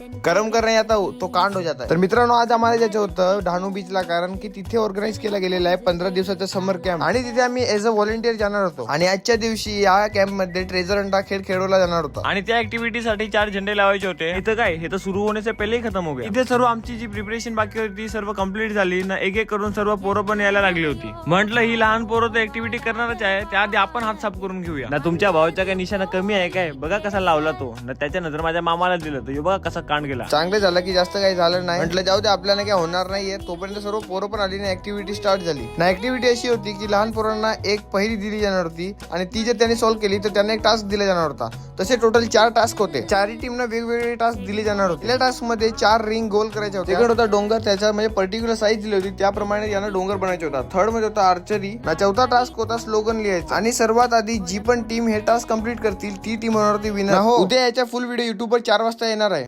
गरम करणे आता हो, तो कांड हो जाता है. तर मित्रांनो आज आम्हाला जायचं होतं डहाणू बीचला कारण की तिथे ऑर्गनाईज केला गेलेला आहे पंधरा दिवसाचा समर कॅम्प आणि तिथे आम्ही एज अ व्हॉलेंटियर जाणार होतो. आणि आजच्या दिवशी या कॅम्पमध्ये ट्रेझर अंडा खेळ खेळवला जाणार होता. आणि त्या ऍक्टिव्हिटी साठी चार झेंडे लावायचे होते. इथं काय? हे तर सुरू होण्याचे पहिले खतम हो गया. इथे सर्व आमची जी प्रिपरेशन बाकी होती सर्व कंप्लीट झाली. ना एक एक करून सर्व पोरं पण यायला लागली होती. म्हटलं ही लहान पोरं तर ऍक्टिव्हिटी करणारच आहे. त्याआधी आपण हात साफ करून घेऊया. ना तुमच्या भावाच्या काय निशाणा कमी आहे काय? बघा कसा लावला तो. ना त्याच्यानंतर माझ्या मामाला दिलं तर बघा कसा कांड गेला चांगलं झालं की जास्त काही झालं नाही. म्हटलं जाऊ दे आपल्याला काही होणार नाहीये. तोपर्यंत सर्व पोरं पण आली ना ऍक्टिव्हिटी स्टार्ट झाली. ना ऍक्टिव्हिटी अशी होती की लहान पोरांना एक पहिली दिली जाणार होती आणि ती जर त्यांनी सॉल्व्ह केली तर त्यांना एक टास्क दिला जाणार होता. तसे टोटल चार टास्क होते. चारही टीमना वेगवेगळे टास्क दिले जाणार होते. पहिल्या टास्कमध्ये चार रिंग गोल करायचे होते तिकडे होता डोंगर त्याच्या म्हणजे पर्टिक्युलर साईज दिली होती. त्याप्रमाणे यांना डोंगर बनायचा होता. थर्डमध्ये होता आर्चरी ना चौथा टास्क होता स्लोगन लिहायचा. आणि सर्वात आधी जी पण टीम हे टास्क कंप्लीट करतील ती टीम होणार होती विनर हो. उद्या याच्या फुल व्हिडिओ युट्यूब वर चार वाजता येणार आहे.